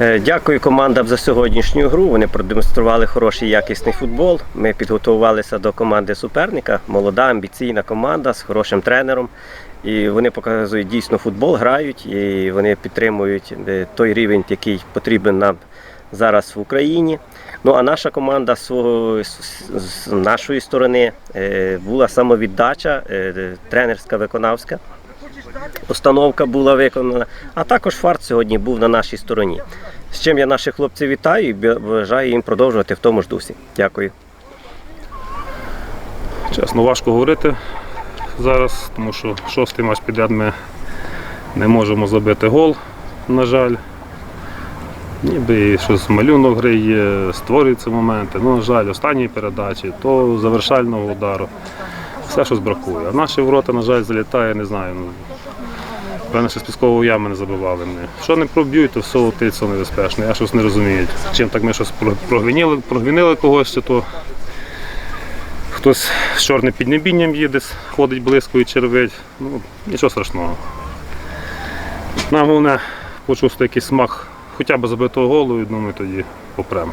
Е, Дякую командам за сьогоднішню гру. Вони продемонстрували хороший якісний футбол. Ми підготувалися до команди суперника. Молода, амбіційна команда з хорошим тренером. І вони показують дійсно футбол, грають і вони підтримують е, той рівень, який потрібен нам зараз в Україні. Ну а наша команда з, нашої сторони е, була самовіддача, тренерська виконавська постановка була виконана, а також фарт сьогодні був на нашій стороні. З чим я наших хлопців вітаю і бажаю їм продовжувати в тому ж дусі. Дякую. Чесно, важко говорити зараз, тому що шостий матч підряд ми не можемо забити гол, на жаль. Ніби і щось малюнок гри є, створюються моменти. Ну, на жаль, останньої передачі, то завершального удару. Все щось бракує. А наші ворота, на жаль, залітає, не знаю. Ну, Певно, що з піскової ями не забивали ми. Що не проб'ють, то все летить, все небезпечно. Я щось не розумію. Чим так ми щось про- прогвінили, прогвінили когось, то хтось з чорним піднебінням їде, ходить близько і червить. Ну, нічого страшного. Нам головне почувствувати якийсь смак хоча б забитого голу, і думаю, тоді попремо.